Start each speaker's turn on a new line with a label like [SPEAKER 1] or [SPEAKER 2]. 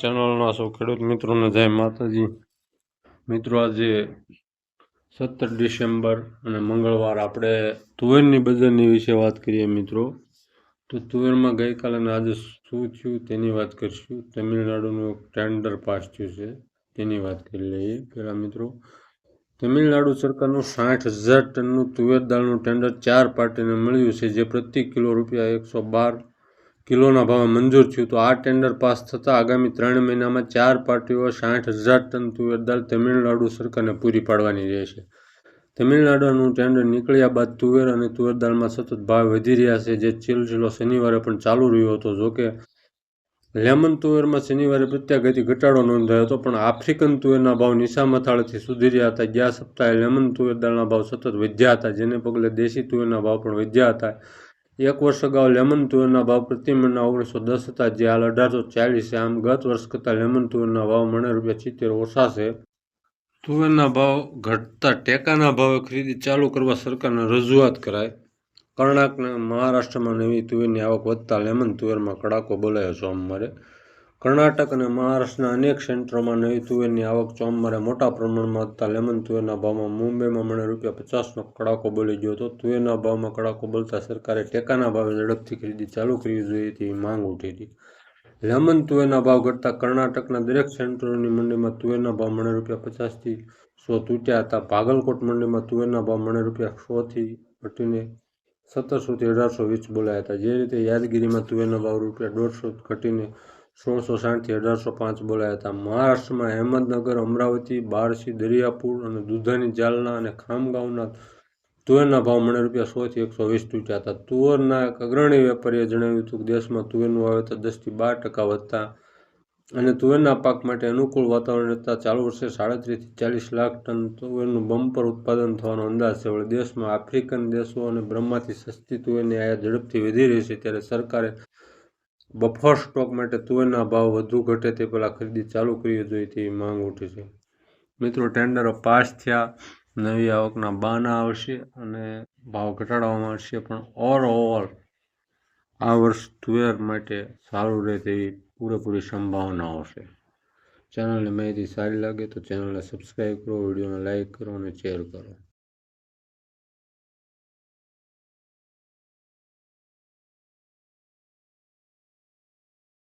[SPEAKER 1] ચેનલના સૌ ખેડૂત મિત્રોને જય માતાજી. મિત્રો, આજે સત્તર ડિસેમ્બર અને મંગળવાર આપણે તુવેરની બજારની વિશે વાત કરીએ મિત્રો. તો તુવેરમાં ગઈકાલે અને આજે શું થયું તેની વાત કરીશું. તમિલનાડુનું એક ટેન્ડર પાસ થયું છે તેની વાત કરી લઈએ પહેલાં મિત્રો. તમિલનાડુ સરકારનું સાઠ હજાર ટનનું તુવેર દાળનું ટેન્ડર ચાર પાર્ટીને મળ્યું છે, જે પ્રતિ કિલો રૂપિયા એકસો બાર કિલોના ભાવે મંજૂર થયું તો આ ટેન્ડર પાસ થતાં આગામી ત્રણ મહિનામાં ચાર પાર્ટીઓ સાઠ હજાર ટન તુવેર દાળ તમિલનાડુ સરકારને પૂરી પાડવાની રહેશે. તમિલનાડુનું ટેન્ડર નીકળ્યા બાદ તુવેર અને તુવેર દાળમાં સતત ભાવ વધી રહ્યા છે, જે સિલસિલો શનિવારે પણ ચાલુ રહ્યો હતો. જોકે, લેમન તુવેરમાં શનિવારે પ્રત્યાઘાતી ઘટાડો નોંધાયો હતો, પણ આફ્રિકન તુવેરના ભાવ નિશા મથાળેથી સુધરી રહ્યા હતા. ગયા સપ્તાહે લેમન તુવેર દાળના ભાવ સતત વધ્યા હતા, જેને પગલે દેશી તુવેરના ભાવ પણ વધ્યા હતા. એક વર્ષ અગાઉ લેમન તુવેરના ભાવ પ્રતિ મણના ઓગણીસો દસ હતા, જે હાલ અઢારસો ચાલીસ છે. આમ ગત વર્ષ કરતાં લેમન તુવેરના ભાવ મણે રૂપિયા સિત્તેર ઓછા છે. તુવેરના ભાવ ઘટતા ટેકાના ભાવે ખરીદી ચાલુ કરવા સરકારને રજૂઆત કરાય કર્ણાટક અને મહારાષ્ટ્રમાં નવી તુવેરની આવક વધતા લેમન તુવેરમાં કડાકો બોલાયો સોમવારે કર્ણાટક અને મહારાષ્ટ્રના અનેક સેન્ટરોમાં નવી તુવેરની આવક ચોમવારે મોટા પ્રમાણમાં વધતા લેમન તુવેરના ભાવમાં મુંબઈમાં મણે રૂપિયા પચાસનો કડાકો બોલી ગયો હતો. તુવેરના ભાવમાં કડાકો બોલતા સરકારે ટેકાના ભાવે ઝડપથી ખરીદી ચાલુ કરવી જોઈએ તેવી માંગ ઉઠી હતી. લેમન તુવેરના ભાવ ઘટતા કર્ણાટકના દરેક સેન્ટરોની મંડીમાં તુવેરના ભાવ મણે રૂપિયા પચાસથી સો તૂટ્યા હતા. ભાગલકોટ મંડીમાં તુવેરના ભાવ મણે રૂપિયા સોથી ઘટીને સત્તરસોથી અઢારસો વીસ બોલાયા હતા. જે રીતે યાદગીરીમાં તુવેરના ભાવ રૂપિયા દોઢસો ઘટીને સોળસો સાઠથી અઢારસો પાંચ બોલાયા હતા. મહારાષ્ટ્રમાં અહેમદનગર, અમરાવતી, બારસી, દરિયાપુર અને દુધાની જાલના અને ખામગાંવના તુવેરના ભાવ મણે રૂપિયા સોથી એકસો વીસ તૂટ્યા હતા. તુવરના એક અગ્રણી વેપારીએ જણાવ્યું હતું કે દેશમાં તુવેરનું વાવેતર દસથી બાર ટકા વધતા અને તુવેરના પાક માટે અનુકૂળ વાતાવરણ રહેતા ચાલુ વર્ષે સાડત્રીસથી ચાલીસ લાખ ટન તુવેરનું બમ્પર ઉત્પાદન થવાનો અંદાજ છે. વળી દેશમાં આફ્રિકન દેશો અને બ્રહ્માથી સસ્તી તુવેરની આયાત ઝડપથી વધી રહી છે. ત્યારે સરકારે બફર સ્ટોક માટે તુવેરના ભાવ વધુ ઘટે તે પહેલાં ખરીદી ચાલુ કરવી જોઈએ તેવી માંગ ઉઠી છે. મિત્રો ટેન્ડરો પાસ થયા. નવી આવકના બાના આવશે અને ભાવ ઘટાડવામાં આવશે પણ ઓવરઓલ આ વર્ષ તુવેર માટે સારું રહે તેવી પૂરેપૂરી સંભાવનાઓ છે ચેનલની માહિતી સારી લાગે તો ચેનલને સબસ્ક્રાઈબ કરો, વિડીયોને લાઇક કરો અને શેર કરો.